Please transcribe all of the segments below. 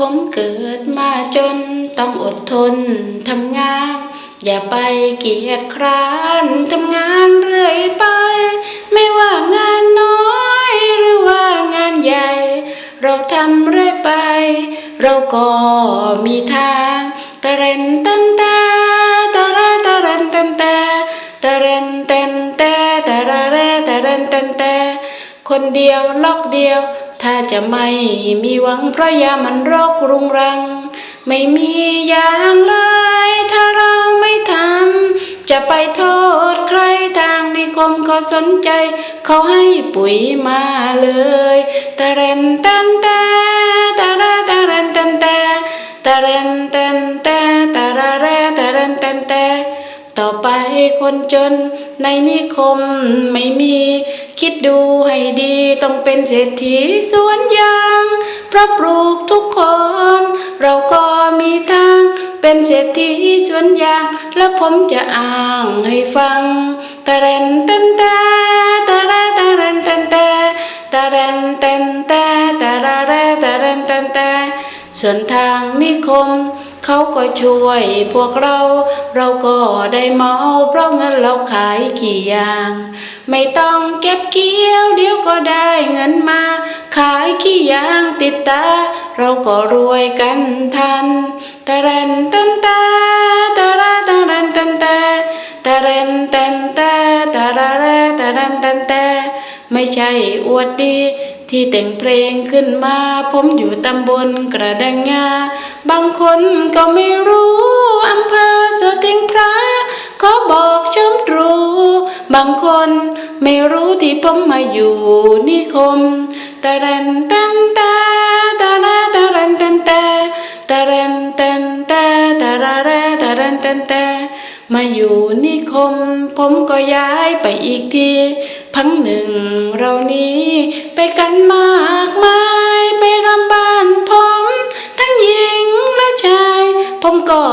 ผมเกิดมาจนต้องอดทนทำงาน อย่าไปเกียจคร้านทำงานเรื่อยไป ไม่ว่างานน้อยหรือว่างานใหญ่ เราทำเรื่อยไป เราก็มีทางตะเรนตันตาตะระตะเรนตันตาตะเรนเตันตาตะระเรตะเรนตันตาคนเดียวล็อกเดียว ถ้าจะไม่มีหวังเพราะยามันรกรุงรัง ไม่มีอย่างเลย ถ้าเราไม่ทำจะไปโทษใครทางนิคมเขาสนใจ เขาให้ปุ๋ยมาเลยตะเรนตันแต่ตะระตะเรนตันแต่ตะเรนตันแต่ตะระเร ต่อไปคนจนในนิคมไม่มี คิดดูให้ดีต้องเป็นเศรษฐีสวนยาง เพราะปลูกทุกคน เราก็มีทาง เป็นเศรษฐีสวนยาง และผมจะอ้างให้ฟังตะเรนเตันตาตะระตะเรนเตันตาตะเรนเตันตาตะระแรตะเรนเตันตาส่วนทางนิคม เขาก็ช่วยพวกเรา เราก็ได้เมาเพราะเงินเราขายกี่อย่าง ไม่ต้องเก็บเกี่ยวเดี๋ยวก็ได้เงินมา ขายขี้ยางติดตา เราก็รวยกันทันตะเรนตันตาตะระตะเรนตันตาตะเรนตันตาตะระแตะเรนตันตาไม่ใช่อวดดี ที่แต่งเพลงขึ้นมา ผมอยู่ตำบลกระดังงา บางคนก็ไม่รู้อำเภอสติงพระขอบอกชมตรู บางคนไม่รู้ที่ผมมาอยู่นิคมตะเรนตันตาตะระตะเรนตันตาตะเรนตันตาตะระแรตะเรนตันตา มาอยู่นิคม ผมก็ย้ายไปอีกทีพังหนึ่งเรานี้ ไปกันมากมายไปรำบ้านผม ทั้งหญิงและชาย ผมก็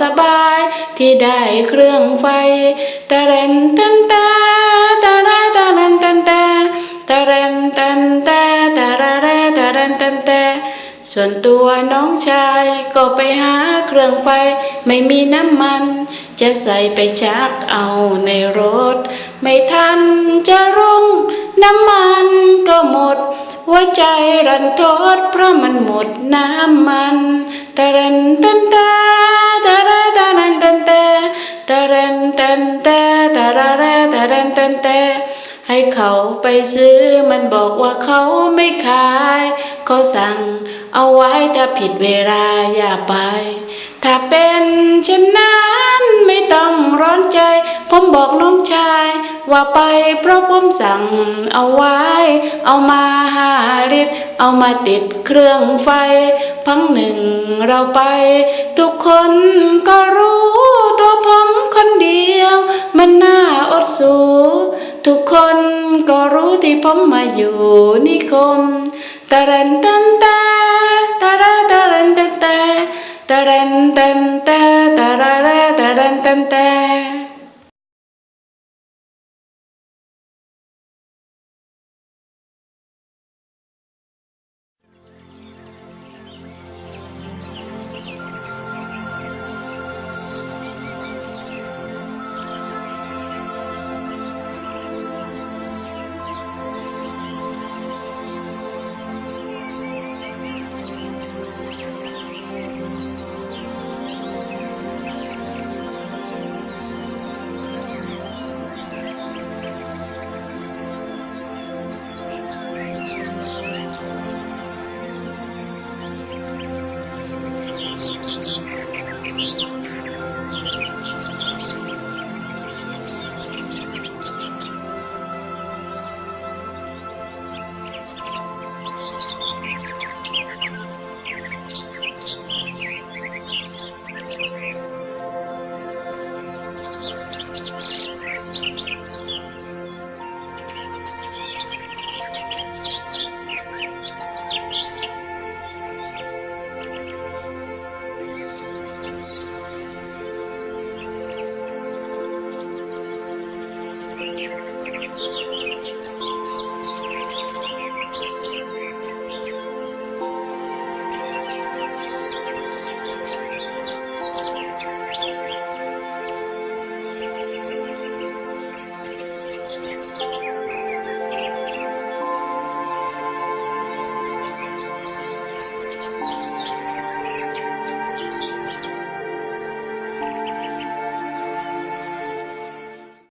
สบายที่ได้เครื่องไฟตะเรนตันตาตะระตะเรนตันตาตะเรนตันตาตะระแรตะเรนตันตา ส่วนตัวน้องชายก็ไปหาเครื่องไฟไม่มีน้ำมัน จะใส่ไปชักเอาในรถ ไม่ทันจะรุ่งน้ำมันก็หมด หัวใจรันทดเพราะมันหมดน้ำมันตะเรนตันตาตะระตะเรนตันตาตะเรนตันตาตะระแรตะเรนตันตา เขาไปซื้อมันบอกว่าเขาไม่ขายเขาสั่งเอาไว้ถ้าผิดเวลาอย่าไป ถ้าเป็นเช่นนั้นไม่ต้องร้อนใจ ผมบอกน้องชาย ว่าไปเพราะผมสั่งเอาไว้ เอามาหาลิตรเอามาติดเครื่องไฟ พังหนึ่งเราไป ทุกคนก็รู้ตัวผมคนเดียว มันน่าอดสู ทุกคนก็รู้ที่ผมมาอยู่นิคมตะเรนตันตาตะระตะเรนตันตาตะเรนตันตาตะระระตะเรนตันตา